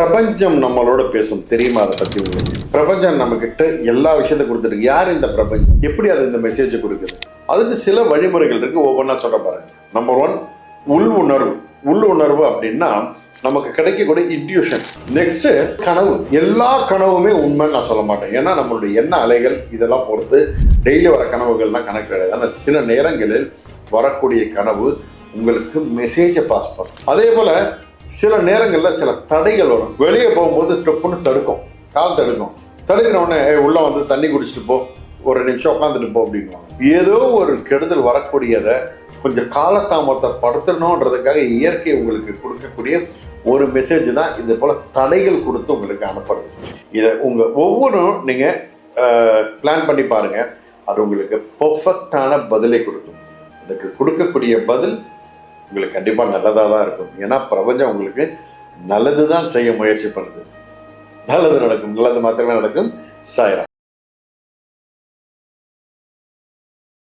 பிரபஞ்சம் நம்மளோட பேசும். தெரியுமா அதை பத்தி உங்களுக்கு? பிரபஞ்சம் நம்ம கிட்ட எல்லா விஷயத்த கொடுத்துருக்கு. யார் இந்த பிரபஞ்சம்? எப்படி அது இந்த மெசேஜ் கொடுக்குது? அதுக்கு சில வழிமுறைகள் இருக்கு. ஒவ்வொன்றா சொல்ல பாருங்க. நம்பர் ஒன் உள் உணர்வு. உள் உணர்வு அப்படின்னா நமக்கு கிடைக்கக்கூடிய இன்ட்யூஷன் நெக்ஸ்ட் கனவு. எல்லா கனவுமே உண்மைன்னு நான் சொல்ல மாட்டேன். ஏன்னா நம்மளுடைய எண்ண அலைகள் இதெல்லாம் பொறுத்து டெய்லி வர கனவுகள்லாம் கணக்கு கிடையாது ஆனால் சில நேரங்களில் வரக்கூடிய கனவு உங்களுக்கு மெசேஜை பாஸ் பண்ணும். அதே போல சில நேரங்களில் சில தடைகள் வரும். வெளியே போகும்போது டொப்புன்னு தடுக்கும். கால் தடுக்கும். தடுக்கிற உள்ளே வந்து தண்ணி குடிச்சிட்டு போ. ஒரு நிமிஷம் உட்காந்துட்டு போ அப்படிங்குவாங்க ஏதோ ஒரு கெடுதல் வரக்கூடியதை கொஞ்சம் காலதாமத்தை படுத்தணுன்றதுக்காக இயற்கை உங்களுக்கு கொடுக்கக்கூடிய ஒரு மெசேஜ் தான் இது போல் தடைகள் கொடுத்து உங்களுக்கு அனுப்புறது. இதை உங்கள் ஒவ்வொன்றும் நீங்கள் பிளான் பண்ணி பாருங்கள் அது உங்களுக்கு பர்ஃபெக்டான பதிலை கொடுக்கும். அதுக்கு கொடுக்கக்கூடிய பதில் உங்களுக்கு கண்டிப்பாக நல்லதாக தான் இருக்கும். ஏன்னா பிரபஞ்சம் உங்களுக்கு நல்லது தான் செய்ய முயற்சி பண்ணுது. நல்லது நடக்கும். நல்லது மாத்திரமே நடக்கும். சாயரா